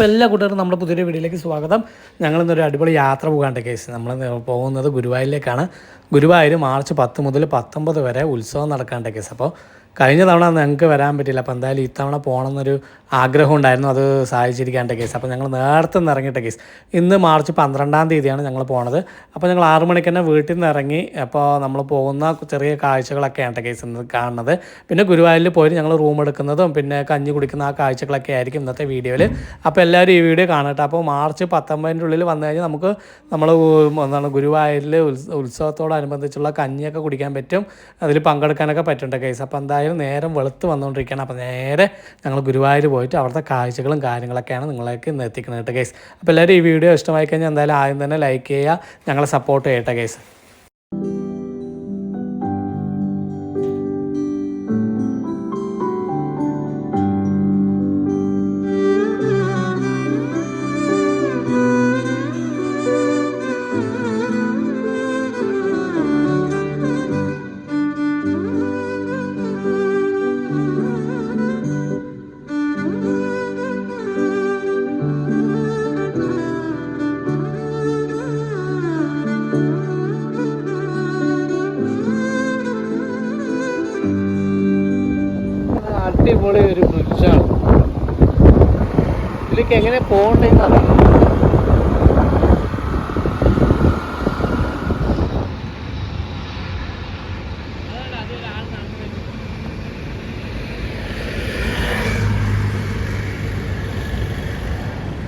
അപ്പോൾ എല്ലാ കൂട്ടുകാർക്കും നമ്മുടെ പുതിയൊരു വീഡിയോയിലേക്ക് സ്വാഗതം. ഞങ്ങൾ ഇന്നൊരു അടിപൊളി യാത്ര പോകാണ്ട് കേസ്. നമ്മൾ പോകുന്നത് ഗുരുവായൂരിലേക്കാണ്. ഗുരുവായൂർ മാർച്ച് പത്ത് മുതൽ പത്തൊമ്പത് വരെ ഉത്സവം നടക്കാണ്ട് കേസ്. അപ്പോൾ കഴിഞ്ഞ തവണ ഞങ്ങൾക്ക് വരാൻ പറ്റില്ല അപ്പോൾ എന്തായാലും ഇത്തവണ പോകണമെന്നൊരു ആഗ്രഹം ഉണ്ടായിരുന്നു അത് സാധിച്ചിരിക്കാന്റെ കേസ്. അപ്പോൾ ഞങ്ങൾ നേരത്തെ നിന്ന് ഇറങ്ങിയിട്ട കേസ്. ഇന്ന് മാർച്ച് പന്ത്രണ്ടാം തീയതിയാണ് ഞങ്ങൾ പോണത്. അപ്പോൾ ഞങ്ങൾ ആറു മണിക്ക് തന്നെ വീട്ടിൽ നിന്ന് ഇറങ്ങി അപ്പോൾ നമ്മൾ പോകുന്ന ചെറിയ കാഴ്ചകളൊക്കെയാണ് കേസ് ഇന്ന് കാണുന്നത്. പിന്നെ ഗുരുവായൂരിൽ പോയി ഞങ്ങൾ റൂം എടുക്കുന്നതും പിന്നെ കഞ്ഞി കുടിക്കുന്ന ആ കാഴ്ചകളൊക്കെ ആയിരിക്കും ഇന്നത്തെ വീഡിയോയിൽ അപ്പോൾ എല്ലാവരും ഈ വീഡിയോ കാണട്ടെ. അപ്പോൾ മാർച്ച് പത്തൊമ്പതിന്റെ ഉള്ളിൽ വന്നു കഴിഞ്ഞാൽ നമുക്ക് നമ്മൾ എന്താണ് ഗുരുവായൂരിൽ ഉത്സവത്തോടനുബന്ധിച്ചുള്ള കഞ്ഞിയൊക്കെ കുടിക്കാൻ പറ്റും. അതിൽ പങ്കെടുക്കാനൊക്കെ പറ്റുന്നുണ്ട് കേസ്. അപ്പോൾ എന്തായാലും നേരം വെളുത്ത് വന്നുകൊണ്ടിരിക്കുകയാണ്. അപ്പോൾ നേരെ ഞങ്ങൾ ഗുരുവായൂർ പോയിട്ട് അവിടുത്തെ കാഴ്ചകളും കാര്യങ്ങളൊക്കെയാണ് നിങ്ങളേക്ക് ഇന്ന് എത്തിക്കുന്നത് കേസ് അപ്പോൾ എല്ലാവരും ഈ വീഡിയോ ഇഷ്ടമായി കഴിഞ്ഞാൽ എന്തായാലും ആദ്യം തന്നെ ലൈക്ക് ചെയ്യുക. ഞങ്ങളെ സപ്പോർട്ട് ചെയ്യട്ടെ കേസ് ബ്രിഡ്ജാണ് ഇതിലേക്ക് എങ്ങനെ പോകണ്ടെന്ന് അറിയാം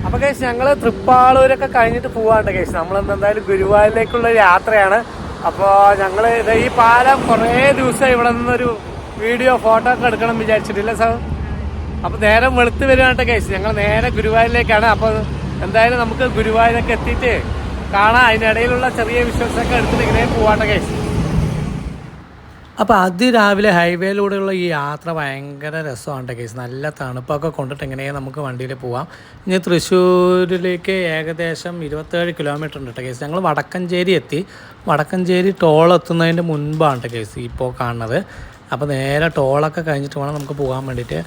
അപ്പൊ കേസ് ഞങ്ങൾ തൃപ്പാളൂരൊക്കെ കഴിഞ്ഞിട്ട് പോവാണ്ട് കേസ് നമ്മൾ എന്തായാലും ഗുരുവായൂരിലേക്കുള്ള യാത്രയാണ്. അപ്പോൾ ഞങ്ങൾ ഈ പാലം കുറേ ദിവസം ഇവിടെ നിന്നൊരു വീഡിയോ ഫോട്ടോ ഒക്കെ എടുക്കണം വിചാരിച്ചിട്ടില്ല സാർ? അപ്പോൾ നേരെ വെളുത്ത് വരുവാണ്ട് കേസ് ഞങ്ങൾ നേരെ ഗുരുവായൂരിലേക്കാണ്. അപ്പോൾ എന്തായാലും നമുക്ക് ഗുരുവായൂരൊക്കെ എത്തിയിട്ട് കാണാം. അതിനിടയിലുള്ള ചെറിയ വിശ്വാസമൊക്കെ എടുത്തിട്ട് ഇങ്ങനെ പോവാണ്ട കേസ് അപ്പോൾ അതിരാവിലെ ഹൈവേയിലൂടെയുള്ള ഈ യാത്ര ഭയങ്കര രസമാണ് കേസ് നല്ല തണുപ്പൊക്കെ കൊണ്ടിട്ട് എങ്ങനെയാ നമുക്ക് വണ്ടിയിൽ പോവാം. ഇനി തൃശ്ശൂരിലേക്ക് ഏകദേശം ഇരുപത്തേഴ് കിലോമീറ്റർ ഉണ്ട് കേസ് ഞങ്ങൾ വടക്കഞ്ചേരി എത്തി. വടക്കഞ്ചേരി ടോൾ എത്തുന്നതിന്റെ മുൻപാണ് കേസ് ഇപ്പോൾ കാണുന്നത്. അപ്പോൾ നേരെ ടോളൊക്കെ കഴിഞ്ഞിട്ട് വേണം നമുക്ക് പോകാൻ വേണ്ടിയിട്ട്.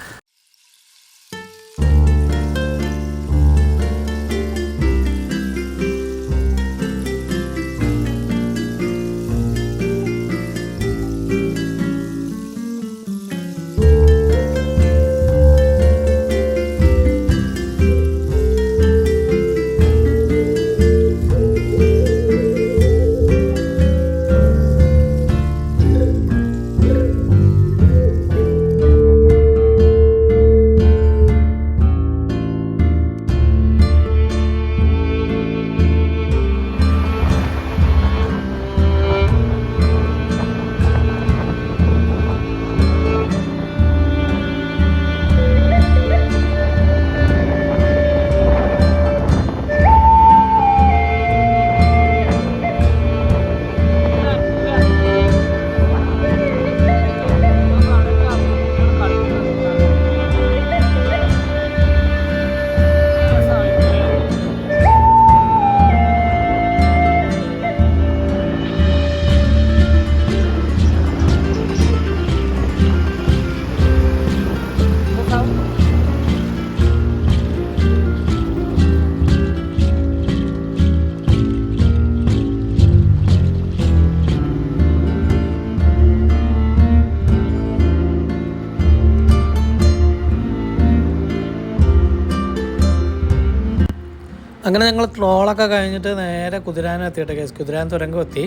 അങ്ങനെ ഞങ്ങൾ ട്രോളൊക്കെ കഴിഞ്ഞിട്ട് നേരെ കുതിരാനം എത്തിയിട്ട് കേസ്. കുതിരാൻ തുരങ്കം എത്തി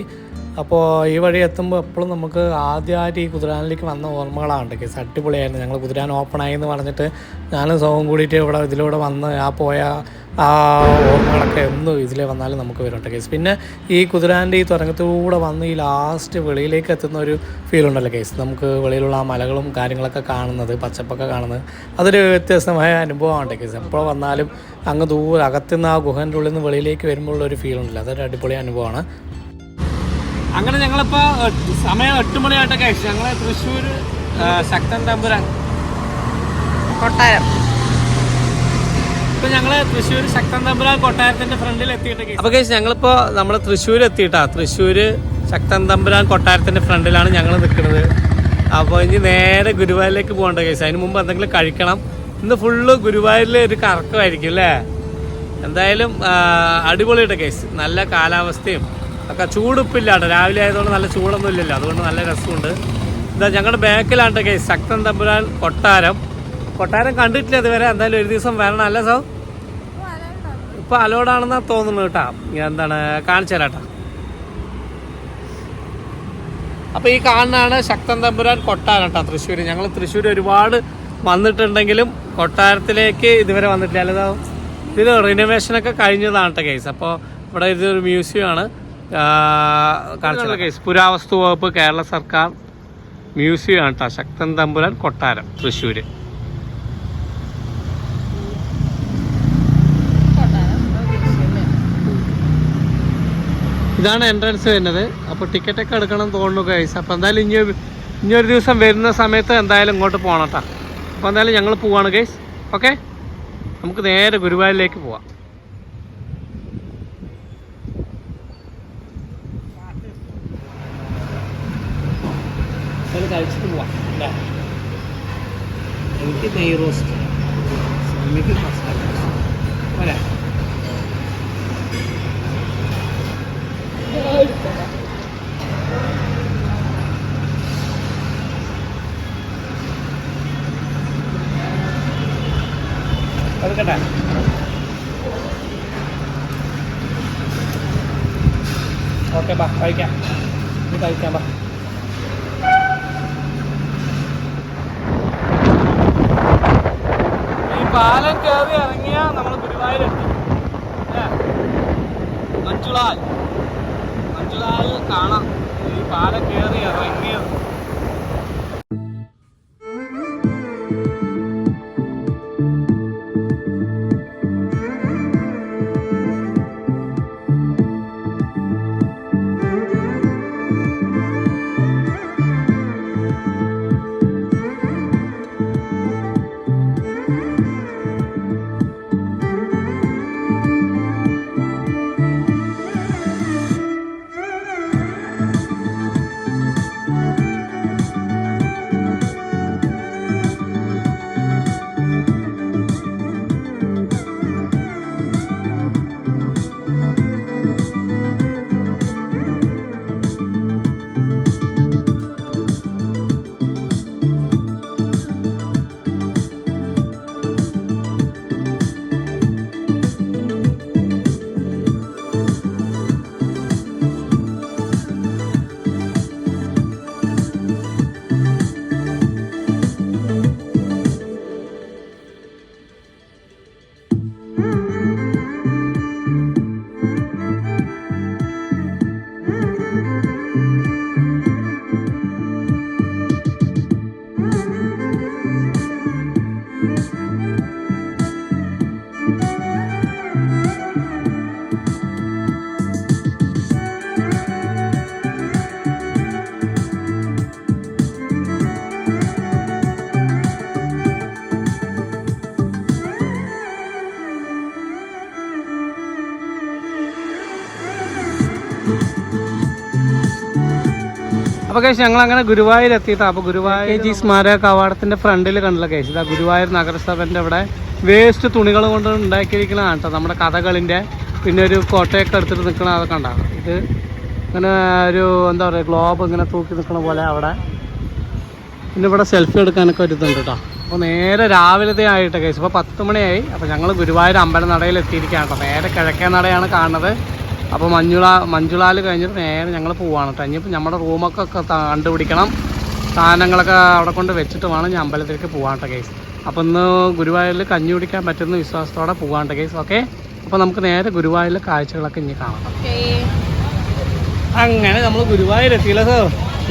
അപ്പോൾ ഈ വഴി എത്തുമ്പോൾ എപ്പോഴും നമുക്ക് ആദ്യമായിട്ട് ഈ കുതിരാനിലേക്ക് വന്ന ഓർമ്മകളാണ്. കേസ് അടിപൊളിയായിരുന്നു. ഞങ്ങൾ കുതിരാൻ ഓപ്പണായി എന്ന് പറഞ്ഞിട്ട് ഞാനും സോവും കൂടിയിട്ട് ഇവിടെ ഇതിലൂടെ വന്ന് ആ പോയ ആ ഓർമ്മകളൊക്കെ എന്നും ഇതിലെ വന്നാലും നമുക്ക് വരും കേട്ടോ കേസ് പിന്നെ ഈ കുതിരാന്റെ ഈ തുരങ്കത്തിലൂടെ വന്ന് ഈ ലാസ്റ്റ് വെളിയിലേക്ക് എത്തുന്ന ഒരു ഫീൽ ഉണ്ടല്ലോ കേസ് നമുക്ക് വെളിയിലുള്ള ആ മലകളും കാര്യങ്ങളൊക്കെ കാണുന്നത് പച്ചപ്പൊക്കെ കാണുന്നത്. അതൊരു വ്യത്യസ്തമായ അനുഭവമാണ് കേസ് എപ്പോൾ വന്നാലും അങ്ങ് ദൂരെ അകത്തുനിന്ന് ആ ഗുഹന്റെ ഉള്ളിൽ നിന്ന് വെളിയിലേക്ക് വരുമ്പോഴുള്ള ഒരു ഫീൽ ഉണ്ടല്ലോ. അതൊരു അടിപൊളി അനുഭവമാണ്. അങ്ങനെ ഞങ്ങളിപ്പോൾ സമയം എട്ട് മണിയായിട്ടൊക്കെ ഞങ്ങൾ തൃശ്ശൂർ ശക്തൻ തമ്പുരാൻ. കൊട്ടാരം. ശക്തൻ തമ്പുരാൻ കൊട്ടാരത്തിന്റെ ഫ്രണ്ടിൽ അപ്പൊ കേസ് ഞങ്ങളിപ്പോ നമ്മൾ തൃശ്ശൂർ എത്തിയിട്ടാ. തൃശ്ശൂര് ശക്തൻ തമ്പുരാൻ കൊട്ടാരത്തിന്റെ ഫ്രണ്ടിലാണ് ഞങ്ങൾ നിൽക്കുന്നത് അപ്പോൾ ഇനി നേരെ ഗുരുവായൂരിലേക്ക് പോകണ്ട കേസ് അതിന് മുമ്പ് എന്തെങ്കിലും കഴിക്കണം. ഇന്ന് ഫുള്ള് ഗുരുവായൂരിൽ ഒരു കറക്കമായിരിക്കും അല്ലേ? എന്തായാലും അടിപൊളിയുടെ കേസ് നല്ല കാലാവസ്ഥയും ഒക്കെ ചൂടിപ്പില്ലാട്ടോ. രാവിലെ ആയതുകൊണ്ട് നല്ല ചൂടൊന്നും ഇല്ലല്ലോ. അതുകൊണ്ട് നല്ല രസമുണ്ട്. എന്താ ഞങ്ങളുടെ ബാക്കിലാണ്ട് കേസ് ശക്തൻ തമ്പുരാൻ കൊട്ടാരം. കൊട്ടാരം കണ്ടിട്ടില്ല ഇതുവരെ. എന്തായാലും ഒരു ദിവസം വരണം അല്ലേ സോ? ഇപ്പൊ അലോഡാണെന്നാ തോന്നുന്നു കേട്ടാ. എന്താണ്? കാണിച്ചു തരാട്ടാ അപ്പൊ ഈ കാണുന്നതാണ് ശക്തൻ തമ്പുരാൻ കൊട്ടാരം കേട്ടോ തൃശ്ശൂർ ഞങ്ങൾ തൃശ്ശൂർ ഒരുപാട് വന്നിട്ടുണ്ടെങ്കിലും കൊട്ടാരത്തിലേക്ക് ഇതുവരെ വന്നിട്ടില്ല അല്ലാതെ ഇത് റിനോവേഷനൊക്കെ കഴിഞ്ഞതാണ് കേട്ടോ കേസ് അപ്പോൾ ഇവിടെ ഇതൊരു മ്യൂസിയം ആണ്. കേസ് പുരാവസ്തു വകുപ്പ് കേരള സർക്കാർ മ്യൂസിയം ആണ് കേട്ടോ ശക്തൻ തമ്പുരാൻ കൊട്ടാരം തൃശ്ശൂർ ഇതാണ് എൻട്രൻസ് വരുന്നത്. അപ്പോൾ ടിക്കറ്റ് ഒക്കെ എടുക്കണം തോന്നുന്നു ഗൈസ് അപ്പോൾ എന്തായാലും ഇനി ഇനി ഒരു ദിവസം വരുന്ന സമയത്ത് എന്തായാലും ഇങ്ങോട്ട് പോകണം കേട്ടോ അപ്പോൾ എന്തായാലും ഞങ്ങൾ പോവാണ് ഗൈസ് ഓക്കെ നമുക്ക് നേരെ ഗുരുവായൂരിലേക്ക് പോവാം. എനിക്ക് നെയ് റോസ്റ്റ് സ്വാമിക്ക് മസാല റോസ്റ്റ് എടുക്കട്ടെ ഓക്കെ ബാ കഴിക്കാം. ഇത് കഴിക്കാം ബാ. ഈ പാലം കയറി ഇറങ്ങിയ നമ്മൾ ഗുരുവായൂരെത്തി. അല്ലേ? കാണാം. ഈ പാലം കയറി ഇറങ്ങിയത്. അപ്പോൾ കേസ് ഞങ്ങൾ അങ്ങനെ ഗുരുവായൂർ എത്തിയിട്ടാ. അപ്പോൾ ഗുരുവായൂർ ജി സ്മാരക കവാടത്തിന്റെ ഫ്രണ്ടിൽ കണ്ടില്ല കേസ് ഇതാ ഗുരുവായൂർ നഗരസഭന്റെ അവിടെ വേസ്റ്റ് തുണികൾ കൊണ്ട് ഉണ്ടാക്കിയിരിക്കുന്നതാണ് കേട്ടോ നമ്മുടെ കഥകളിന്റെ. പിന്നെ ഒരു കോട്ടയൊക്കെ എടുത്തിട്ട് നിൽക്കണ അതൊക്കെ ഉണ്ടാകും ഇത് ഇങ്ങനെ ഒരു എന്താ പറയുക ഗ്ലോബ് ഇങ്ങനെ തൂക്കി നിൽക്കണ പോലെ അവിടെ. പിന്നെ ഇവിടെ സെൽഫി എടുക്കാനൊക്കെ ഒരു ഇതുണ്ട് കേട്ടോ. അപ്പോൾ നേരെ രാവിലത്തെ ആയിട്ട് കേസ് ഇപ്പോൾ പത്ത് മണിയായി. അപ്പോൾ ഞങ്ങൾ ഗുരുവായൂർ അമ്പലനടയിൽ എത്തിയിരിക്കുകയാണ് കേട്ടോ. നേരെ കിഴക്കേ നടയാണ് കാണുന്നത്. അപ്പോൾ മഞ്ഞുള മഞ്ജുളാൽ കഴിഞ്ഞിട്ട് നേരെ ഞങ്ങൾ പോവാണ് കേട്ടോ ഇനിയിപ്പോൾ നമ്മുടെ റൂമൊക്കെ കണ്ടുപിടിക്കണം. സാധനങ്ങളൊക്കെ അവിടെ കൊണ്ട് വെച്ചിട്ട് വേണം ഞാൻ അമ്പലത്തിലേക്ക് പോകാൻ കേട്ടോ കേസ് അപ്പോൾ ഇന്ന് ഗുരുവായൂരിൽ കഞ്ഞി കുടിക്കാൻ പറ്റുന്ന വിശ്വാസത്തോടെ പോകാൻ കേട്ടോ കേസ് ഓക്കെ അപ്പോൾ നമുക്ക് നേരെ ഗുരുവായൂരിലെ കാഴ്ചകളൊക്കെ ഇനി കാണാം. അങ്ങനെ നമ്മൾ ഗുരുവായൂർ എത്തിയില്ല സോ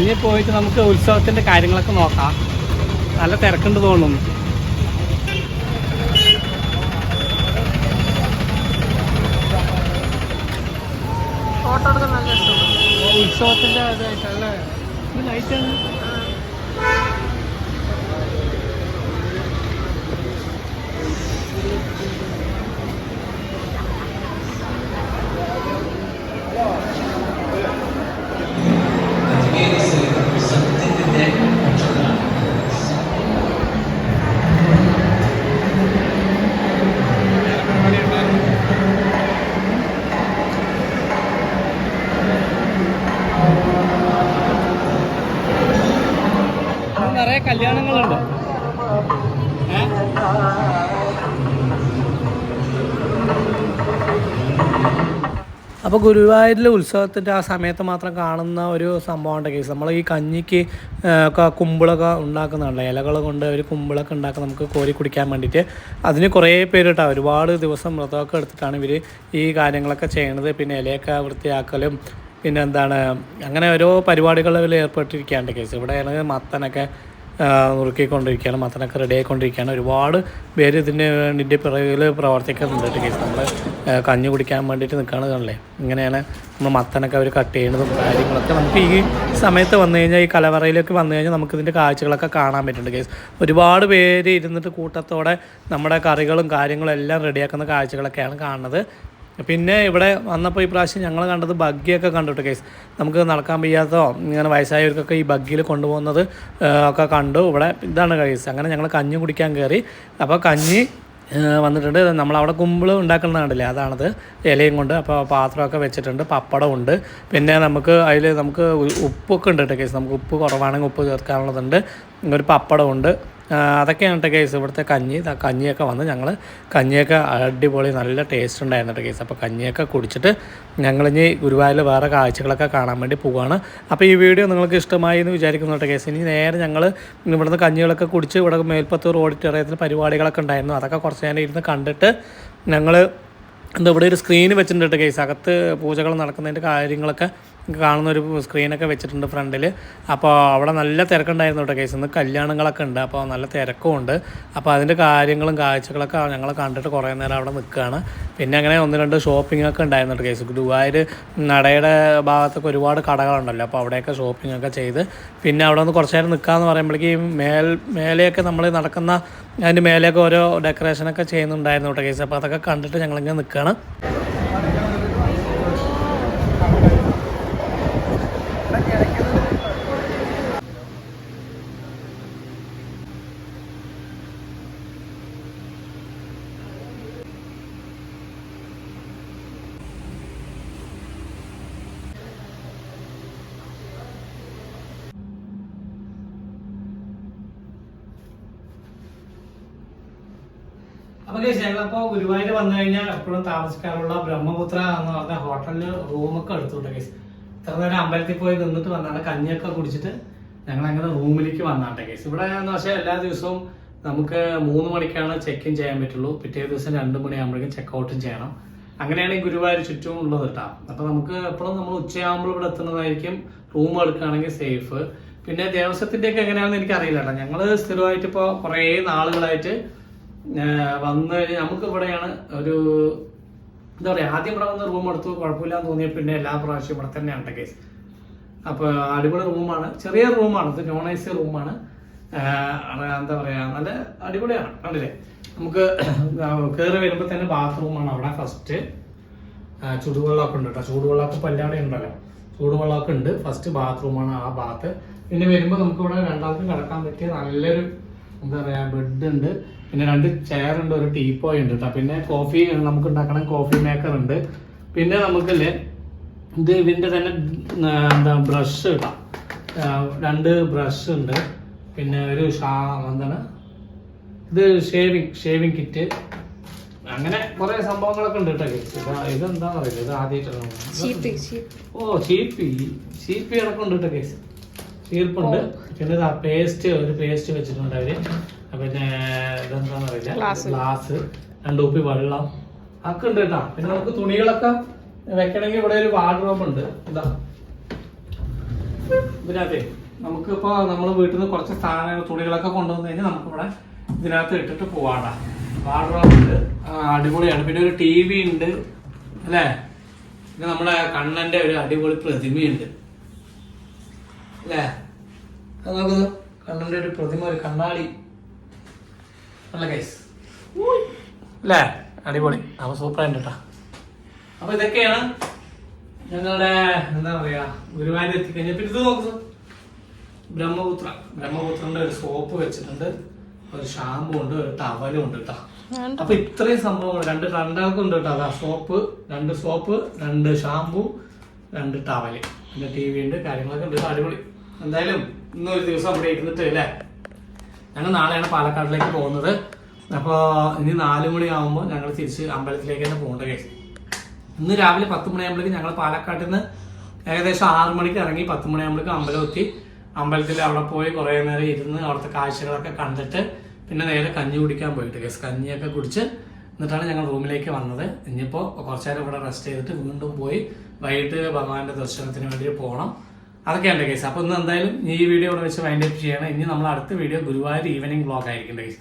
ഇനി പോയിട്ട് നമുക്ക് ഉത്സവത്തിന്റെ കാര്യങ്ങളൊക്കെ നോക്കാം. നല്ല തിരക്കുണ്ട് തോന്നുന്നു. ഫോട്ടോ എടുക്കാൻ നല്ല ഇഷ്ടമാണ് ഉത്സവത്തിന്റെ ഇതായിട്ടല്ലേ? കല്യാണങ്ങളുണ്ട്? അപ്പോൾ ഗുരുവായൂരിലെ ഉത്സവത്തിന്റെ ആ സമയത്ത് മാത്രം കാണുന്ന ഒരു സംഭവമുണ്ട് കേസ്. നമ്മൾ ഈ കഞ്ഞിക്ക് ഒക്കെ കുമ്പിളൊക്കെ ഉണ്ടാക്കുന്നുണ്ട് ഇലകൾ കൊണ്ട് ഒരു കുമ്പിളൊക്കെ ഉണ്ടാക്കി നമുക്ക് കോരി കുടിക്കാൻ വേണ്ടിയിട്ട് അതിന് കുറേ പേര് കേട്ടോ ഒരുപാട് ദിവസം വ്രതമൊക്കെ എടുത്തിട്ടാണ് ഇവർ ഈ കാര്യങ്ങളൊക്കെ ചെയ്യണത്. പിന്നെ ഇലയൊക്കെ വൃത്തിയാക്കലും പിന്നെ എന്താണ് അങ്ങനെ ഓരോ പരിപാടികളിൽ ഏർപ്പെട്ടിരിക്കുകയാണ് കേസ്. ഇവിടെ ആണെങ്കിൽ മത്തനൊക്കെ നുറുക്കിക്കൊണ്ടിരിക്കുകയാണ് മത്തനൊക്കെ റെഡി ആയിക്കൊണ്ടിരിക്കുകയാണ്. ഒരുപാട് പേര് ഇതിന്റെ വേണ്ടിയിട്ട് പിറകിൽ പ്രവർത്തിക്കുന്നുണ്ട് കേസ്. നമ്മൾ കഞ്ഞി കുടിക്കാൻ വേണ്ടിയിട്ട് നിൽക്കുകയാണ് കാണല്ലേ ഇങ്ങനെയാണ് നമ്മൾ മത്തനൊക്കെ അവർ കട്ട് ചെയ്യുന്നതും കാര്യങ്ങളൊക്കെ. നമുക്ക് ഈ സമയത്ത് വന്നു കഴിഞ്ഞാൽ ഈ കലവറയിലേക്ക് വന്നു കഴിഞ്ഞാൽ നമുക്ക് ഇതിന്റെ കാഴ്ചകളൊക്കെ കാണാൻ പറ്റുന്നുണ്ട് കേസ്. ഒരുപാട് പേര് ഇരുന്നിട്ട് കൂട്ടത്തോടെ നമ്മുടെ കറികളും കാര്യങ്ങളും എല്ലാം റെഡിയാക്കുന്ന കാഴ്ചകളൊക്കെയാണ് കാണുന്നത്. പിന്നെ ഇവിടെ വന്നപ്പോൾ ഈ പ്രാവശ്യം ഞങ്ങൾ കണ്ടത് ബഗ്ഗിയൊക്കെ കണ്ടിട്ട് കേസ് നമുക്ക് നടക്കാൻ വയ്യാത്തോ ഇങ്ങനെ വയസ്സായവർക്കൊക്കെ ഈ ബഗ്ഗിയിൽ കൊണ്ടുപോകുന്നത് ഒക്കെ കണ്ടു. ഇവിടെ ഇതാണ് കേസ് അങ്ങനെ ഞങ്ങൾ കഞ്ഞി കുടിക്കാൻ കയറി അപ്പോൾ കഞ്ഞി വന്നിട്ടുണ്ട്. നമ്മളവിടെ കുമ്പിൾ ഉണ്ടാക്കുന്നത് കണ്ടില്ലേ? അതാണത്. ഇലയും കൊണ്ട് അപ്പോൾ പാത്രമൊക്കെ വെച്ചിട്ടുണ്ട്. പപ്പടമുണ്ട് പിന്നെ നമുക്ക് അതിൽ നമുക്ക് ഉപ്പൊക്കെ ഉണ്ട് കേസ് നമുക്ക് ഉപ്പ് കുറവാണെങ്കിൽ ഉപ്പ് ചേർക്കാനുള്ളതുണ്ട്. ഒരു പപ്പടമുണ്ട് അതൊക്കെയാണ് കേട്ടോ കേസ് ഇവിടുത്തെ കഞ്ഞി കഞ്ഞിയൊക്കെ വന്ന്. ഞങ്ങൾ കഞ്ഞിയൊക്കെ അടിപൊളി നല്ല ടേസ്റ്റ് ഉണ്ടായിരുന്നു കേസ് അപ്പോൾ കഞ്ഞിയൊക്കെ കുടിച്ചിട്ട് ഞങ്ങളിനി ഗുരുവായൂരിൽ വേറെ കാഴ്ചകളൊക്കെ കാണാൻ വേണ്ടി പോവുകയാണ് അപ്പോൾ ഈ വീഡിയോ നിങ്ങൾക്ക് ഇഷ്ടമായി എന്ന് വിചാരിക്കുന്നു കേസ് ഇനി നേരെ ഞങ്ങൾ ഇവിടുന്ന് കഞ്ഞികളൊക്കെ കുടിച്ച് ഇവിടെ മേൽപ്പത്തൂർ ഓഡിറ്റോറിയത്തിൽ പരിപാടികളൊക്കെ ഉണ്ടായിരുന്നു. അതൊക്കെ കുറച്ച് നേരം ഇരുന്ന് കണ്ടിട്ട് ഞങ്ങൾ എന്താ ഇവിടെ ഒരു സ്ക്രീൻ വെച്ചിട്ടുണ്ട് കേസ് അകത്ത് പൂജകൾ നടക്കുന്നതിന്റെ കാര്യങ്ങളൊക്കെ കാണുന്ന ഒരു സ്ക്രീനൊക്കെ വെച്ചിട്ടുണ്ട് ഫ്രണ്ടിൽ അപ്പോൾ അവിടെ നല്ല തിരക്കുണ്ടായിരുന്നു കേട്ടോ കേസ്. ഇന്ന് കല്യാണങ്ങളൊക്കെ ഉണ്ട്. അപ്പോൾ നല്ല തിരക്കും ഉണ്ട്. അപ്പോൾ അതിന്റെ കാര്യങ്ങളും കാഴ്ചകളൊക്കെ ഞങ്ങൾ കണ്ടിട്ട് കുറേ നേരം അവിടെ നിൽക്കുകയാണ് പിന്നെ അങ്ങനെ ഒന്ന് രണ്ട് ഷോപ്പിംഗ് ഒക്കെ ഉണ്ടായിരുന്നു കേട്ടോ കേസ്. ഗുരുവായൂർ നടയുടെ ഭാഗത്തൊക്കെ ഒരുപാട് കടകളുണ്ടല്ലോ. അപ്പോൾ അവിടെയൊക്കെ ഷോപ്പിംഗ് ഒക്കെ ചെയ്ത്. പിന്നെ അവിടെ ഒന്ന് കുറച്ച് നേരം നിൽക്കാമെന്ന് പറയുമ്പോഴേക്കും മേൽ മേലെയൊക്കെ നമ്മൾ നടക്കുന്ന അതിന്റെ മേലെയൊക്കെ ഓരോ ഡെക്കറേഷനൊക്കെ ചെയ്യുന്നുണ്ടായിരുന്നു കേട്ടോ കേസ്. അപ്പോൾ അതൊക്കെ കണ്ടിട്ട് ഞങ്ങളിങ്ങനെ നിൽക്കുകയാണ് അപ്പൊ ഞങ്ങളപ്പോ ഗുരുവായൂർ വന്നു കഴിഞ്ഞാൽ എപ്പോഴും താമസിക്കാറുള്ള ബ്രഹ്മപുത്ര എന്ന് പറഞ്ഞ ഹോട്ടലിൽ റൂമൊക്കെ എടുത്തുണ്ട് കേസ് ഇത്ര നേരം അമ്പലത്തിൽ പോയി നിന്നിട്ട് വന്നാണ് കഞ്ഞിയൊക്കെ കുടിച്ചിട്ട് ഞങ്ങൾ അങ്ങനെ റൂമിലേക്ക് വന്നാട്ടെ കേസ് ഇവിടെ എന്ന് വെച്ചാൽ എല്ലാ ദിവസവും നമുക്ക് മൂന്ന് മണിക്കാണ് ചെക്ക് ഇൻ ചെയ്യാൻ പറ്റുള്ളൂ. പിറ്റേ ദിവസം രണ്ട് മണിയാകുമ്പോഴേക്കും ചെക്ക് ഔട്ടും ചെയ്യണം. അങ്ങനെയാണ് ഈ ഗുരുവായൂർ ചുറ്റും ഉള്ളത് കേട്ടോ അപ്പൊ നമുക്ക് എപ്പോഴും നമ്മൾ ഉച്ചയാകുമ്പോൾ ഇവിടെ എത്തുന്നതായിരിക്കും. റൂം എടുക്കുകയാണെങ്കിൽ സേഫ് പിന്നെ ദേവസ്വത്തിന്റെ ഒക്കെ എങ്ങനെയാണെന്ന് എനിക്ക് അറിയില്ല കേട്ടോ ഞങ്ങൾ സ്ഥിരമായിട്ട് ഇപ്പോൾ കുറേ നാളുകളായിട്ട് വന്ന് കഴിഞ്ഞാൽ നമുക്ക് ഇവിടെയാണ് ഒരു എന്താ പറയാ ആദ്യം ഇവിടെ വന്ന് റൂം എടുത്തു കുഴപ്പമില്ലാന്ന് തോന്നിയ പിന്നെ എല്ലാ പ്രാവശ്യവും ഇവിടെ തന്നെയാണ് കേസ് അപ്പൊ അടിപൊളി റൂമാണ് ചെറിയ റൂമാണ് ഇത് നോൺ എ സി റൂമാണ് എന്താ പറയാ നല്ല അടിപൊളിയാണ്. കണ്ടില്ലേ? നമുക്ക് കയറി വരുമ്പോൾ തന്നെ ബാത്റൂമാണ് അവിടെ ഫസ്റ്റ് ചുടുവെള്ളമൊക്കെ ഉണ്ട് കേട്ടോ. ചൂടുവെള്ളമൊക്കെ പല്ലാടെ ഉണ്ടല്ലോ. ചൂടുവെള്ളമൊക്കെ ഉണ്ട്. ഫസ്റ്റ് ബാത്റൂമാണ് ആ ബാത്ത് പിന്നെ വരുമ്പോൾ നമുക്ക് ഇവിടെ രണ്ടാമത്തെ കിടക്കാൻ പറ്റിയ നല്ലൊരു എന്താ പറയാ ബെഡ് ഉണ്ട്. പിന്നെ രണ്ട് ചെയർ ഉണ്ട് ഒരു ടീപ്പോയ് ഉണ്ട് പിന്നെ കോഫി നമുക്ക് ഉണ്ടാക്കണം കോഫി മേക്കർ ഉണ്ട്. പിന്നെ നമുക്കില്ലേ ഇത് ഇതിന്റെ തന്നെ എന്താ ബ്രഷ് ഇടാം രണ്ട് ബ്രഷ് ഉണ്ട്. പിന്നെ ഒരു ഷാ എന്താണ്? ഇത് ഷേവിങ് ഷേവിങ് കിറ്റ് അങ്ങനെ കുറെ സംഭവങ്ങളൊക്കെ ഉണ്ട് കേട്ടോ കേസ് ഇതെന്താ അറിയില്ല. ഇത് ആദ്യമായിട്ടാണ്. ഓ ചീപ്പി ചീപ്പി ഇറക്കുണ്ട് കേട്ടോ കേസ് ചീർപ്പുണ്ട് പിന്നെ പേസ്റ്റ് ഒരു പേസ്റ്റ് വെച്ചിട്ടുണ്ട് അവർ. പിന്നെ ഇതെന്താന്ന് അറിയില്ല. Glass. ഗ്ലാസ് രണ്ട് കുപ്പി വെള്ളം. ഒക്കെ ഉണ്ട് കേട്ടോ. പിന്നെ നമുക്ക് തുണികളൊക്കെ വെക്കണമെങ്കിൽ ഇവിടെ ഒരു വാർഡ്രോബ് ഉണ്ട്. ഇതാ. ഇതിനകത്തെ നമുക്കിപ്പോ നമ്മൾ വീട്ടിൽ നിന്ന് കുറച്ച് സാധനങ്ങൾ തുണികളൊക്കെ കൊണ്ടുവന്നു കഴിഞ്ഞാൽ നമുക്കിവിടെ ഇതിനകത്ത് ഇട്ടിട്ട് പോവാണ്ട വാർഡ്രോബ് ഉണ്ട്. അടിപൊളിയാണ്. പിന്നെ ഒരു ടി വി ഉണ്ട്. അല്ലേ? പിന്നെ നമ്മുടെ കണ്ണന്റെ ഒരു അടിപൊളി പ്രതിമയുണ്ട്. അല്ലേ അത് നോക്കുന്നു കണ്ണന്റെ ഒരു പ്രതിമ ഒരു കണ്ണാടി. നല്ല കൈസ് അല്ലേ അടിപൊളി. അപ്പൊ സൂപ്പർ ആയിട്ട് കേട്ടോ അപ്പൊ ഇതൊക്കെയാണ് ഞങ്ങളുടെ എന്താ പറയാ ഗുരുവായൂർ എത്തിക്കഴിഞ്ഞാൽ പിന്നെ ഇത് നോക്കുന്നു ബ്രഹ്മപുത്ര. ബ്രഹ്മപുത്രന്റെ ഒരു സോപ്പ് വെച്ചിട്ടുണ്ട്. ഒരു ഷാമ്പു ഉണ്ട് ഒരു ടവലും ഉണ്ട് കേട്ടോ അപ്പൊ ഇത്രയും സംഭവങ്ങൾ രണ്ട് രണ്ടാൾക്കും ഉണ്ട് കേട്ടോ അതാ സോപ്പ് രണ്ട് സോപ്പ് രണ്ട് ഷാമ്പു രണ്ട് ടവൽ പിന്നെ ടി വി ഉണ്ട് കാര്യങ്ങളൊക്കെ ഉണ്ട്. അടിപൊളി. എന്തായാലും ഇന്നൊരു ദിവസം അവിടെ ഇരുന്നിട്ട് അല്ലേ? ഞങ്ങൾ നാളെയാണ് പാലക്കാടിലേക്ക് പോകുന്നത്. അപ്പോൾ ഇനി നാല് മണിയാകുമ്പോൾ ഞങ്ങൾ തിരിച്ച് അമ്പലത്തിലേക്ക് തന്നെ പോകേണ്ട കേസ് ഇന്ന് രാവിലെ പത്ത് മണിയാകുമ്പോഴേക്കും ഞങ്ങൾ പാലക്കാട്ടിൽ നിന്ന് ഏകദേശം ആറ് മണിക്ക് ഇറങ്ങി പത്ത് മണിയാകുമ്പോഴേക്കും അമ്പലം എത്തി. അമ്പലത്തിൽ അവിടെ പോയി കുറേ നേരം ഇരുന്ന് അവിടുത്തെ കാഴ്ചകളൊക്കെ കണ്ടിട്ട് പിന്നെ നേരെ കഞ്ഞി കുടിക്കാൻ പോയിട്ട് കേസ് കഞ്ഞിയൊക്കെ കുടിച്ച് എന്നിട്ടാണ് ഞങ്ങൾ റൂമിലേക്ക് വന്നത്. ഇനിയിപ്പോൾ കുറച്ചു നേരം ഇവിടെ റെസ്റ്റ് ചെയ്തിട്ട് വീണ്ടും പോയി വൈകിട്ട് ഭഗവാന്റെ ദർശനത്തിന് വേണ്ടി പോകണം അതൊക്കെയാണ് കേസ് അപ്പോൾ ഇന്ന് എന്തായാലും ഈ വീഡിയോ ഇവിടെ വെച്ച് വൈൻഡ് അപ്പ് ചെയ്യണം. ഇനി നമ്മൾ അടുത്ത വീഡിയോ ഗുരുവായൂർ ഈവനിങ് ബ്ലോഗ് ആയിരിക്കും കേസ്